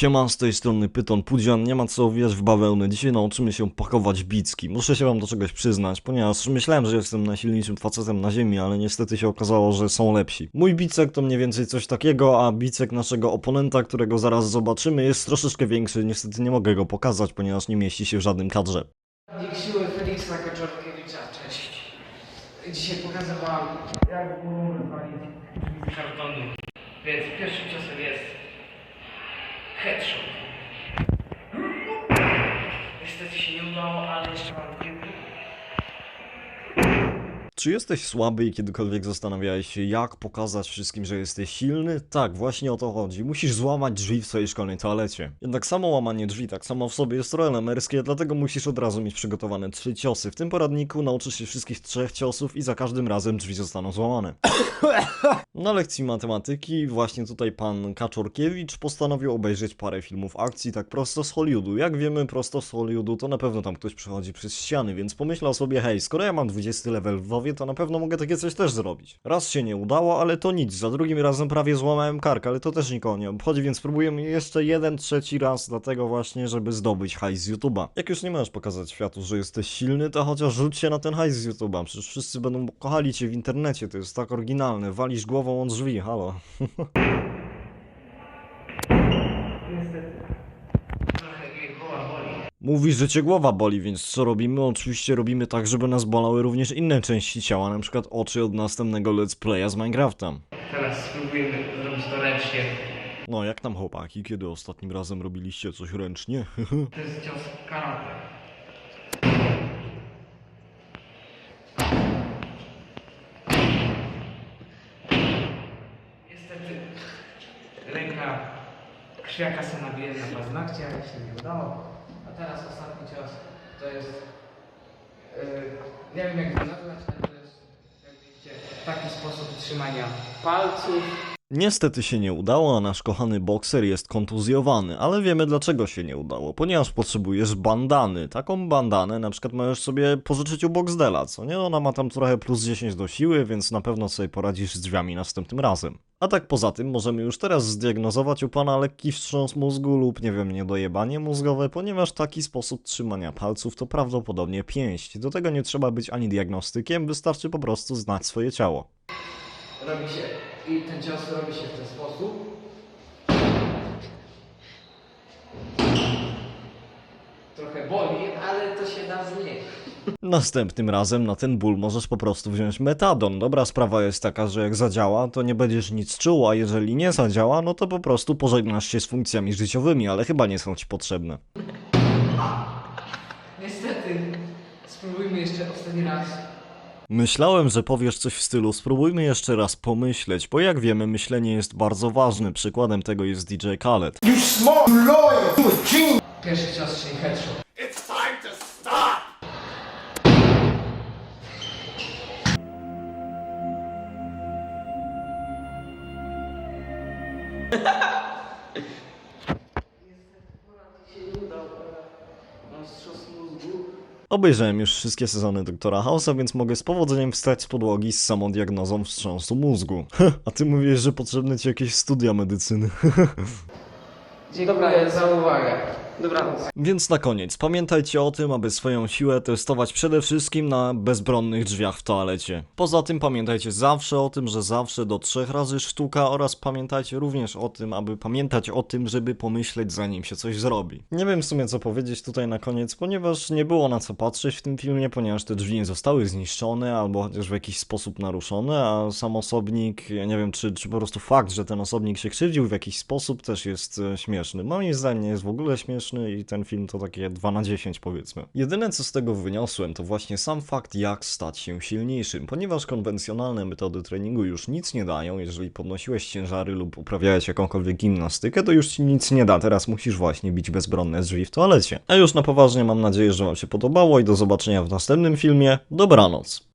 Siema, z tej strony Pyton Pudzian, nie ma co owijać w bawełnę, dzisiaj nauczymy się pakować bicki. Muszę się wam do czegoś przyznać, ponieważ myślałem, że jestem najsilniejszym facetem na ziemi, ale niestety się okazało, że są lepsi. Mój bicek to mniej więcej coś takiego, a bicek naszego oponenta, którego zaraz zobaczymy, jest troszeczkę większy, niestety nie mogę go pokazać, ponieważ nie mieści się w żadnym kadrze. Siły Feliksa Kaczorkiewicza, cześć. Dzisiaj pokazywałam, jak było drzwi z kartonu. Więc pierwszym ciosem jest headshot. Niestety się nie udało, Czy jesteś słaby i kiedykolwiek zastanawiałeś się, jak pokazać wszystkim, że jesteś silny? Tak, właśnie o to chodzi. Musisz złamać drzwi w swojej szkolnej toalecie. Jednak samo łamanie drzwi tak samo w sobie jest trochę lamerskie, dlatego musisz od razu mieć przygotowane trzy ciosy. W tym poradniku nauczysz się wszystkich trzech ciosów i za każdym razem drzwi zostaną złamane. Na lekcji matematyki właśnie tutaj pan Kaczorkiewicz postanowił obejrzeć parę filmów akcji tak prosto z Hollywoodu. Jak wiemy, prosto z Hollywoodu to na pewno tam ktoś przechodzi przez ściany, więc pomyślał sobie, hej, skoro ja mam 20 level w WoWie, to na pewno mogę takie coś też zrobić. Raz się nie udało, ale to nic, za drugim razem prawie złamałem kark, ale to też nikogo nie obchodzi, więc spróbujemy jeszcze jeden, trzeci raz, dlatego właśnie, żeby zdobyć hajs z YouTube'a. Jak już nie możesz pokazać światu, że jesteś silny, to chociaż rzuć się na ten hajs z YouTube'a, przecież wszyscy będą kochali cię w internecie, to jest tak oryginalne, walisz głową o drzwi, halo. Niestety. Trochę mnie głowa boli. Mówisz, że cię głowa boli, więc co robimy? Oczywiście robimy tak, żeby nas bolały również inne części ciała, na przykład oczy od następnego let's playa z Minecrafta. Teraz spróbujemy zrobić to ręcznie. No, jak tam chłopaki, kiedy ostatnim razem robiliście coś ręcznie? To jest cios karate. Niestety ręka się nabije na paznokcie, ale się nie udało. A teraz ostatni cios to jest yy, nie wiem jak to nazwać, ale to jest jak widzicie taki sposób trzymania palców. Niestety się nie udało, a nasz kochany bokser jest kontuzjowany, ale wiemy dlaczego się nie udało, ponieważ potrzebujesz bandany. Taką bandanę na przykład możesz sobie pożyczyć u Boxdela, co nie? Ona ma tam trochę plus 10 do siły, więc na pewno sobie poradzisz z drzwiami następnym razem. A tak poza tym możemy już teraz zdiagnozować u pana lekki wstrząs mózgu lub nie wiem, niedojebanie mózgowe, ponieważ taki sposób trzymania palców to prawdopodobnie pięść. Do tego nie trzeba być ani diagnostykiem, wystarczy po prostu znać swoje ciało. Robi się i ten cios robi się w ten sposób. Trochę boli, ale to się da znieść. Następnym razem na ten ból możesz po prostu wziąć metadon. Dobra sprawa jest taka, że jak zadziała, to nie będziesz nic czuł, a jeżeli nie zadziała, no to po prostu pożegnasz się z funkcjami życiowymi, ale chyba nie są ci potrzebne. Niestety, spróbujmy jeszcze ostatni raz. Myślałem, że powiesz coś w stylu spróbujmy jeszcze raz pomyśleć, bo jak wiemy myślenie jest bardzo ważne, przykładem tego jest DJ Khaled. You smart, you loyal, you a genius. Pierwszy cios, czyli headshot. It's time to stop. się nie udało, mam wstrząs mózgu. Obejrzałem już wszystkie sezony Doktora House'a, więc mogę z powodzeniem wstać z podłogi z samą diagnozą wstrząsu mózgu. A ty mówisz, że potrzebne ci jakieś studia medycyny. Dziękuję za uwagę. Dobranoc. Więc na koniec, pamiętajcie o tym, aby swoją siłę testować przede wszystkim na bezbronnych drzwiach w toalecie. Poza tym pamiętajcie zawsze o tym, że zawsze do trzech razy sztuka oraz pamiętajcie również o tym, aby pamiętać o tym, żeby pomyśleć zanim się coś zrobi. Nie wiem w sumie co powiedzieć tutaj na koniec, ponieważ nie było na co patrzeć w tym filmie, ponieważ te drzwi nie zostały zniszczone albo chociaż w jakiś sposób naruszone, a sam osobnik, ja nie wiem czy, czy po prostu fakt, że ten osobnik się krzywdził w jakiś sposób też jest e, śmieszny. Moim zdaniem nie jest w ogóle śmieszny i ten film to takie 2 na 10 powiedzmy. Jedyne co z tego wyniosłem to właśnie sam fakt jak stać się silniejszym, ponieważ konwencjonalne metody treningu już nic nie dają, jeżeli podnosiłeś ciężary lub uprawiałeś jakąkolwiek gimnastykę, to już ci nic nie da, teraz musisz właśnie bić bezbronne drzwi w toalecie. A już na poważnie mam nadzieję, że wam się podobało i do zobaczenia w następnym filmie. Dobranoc.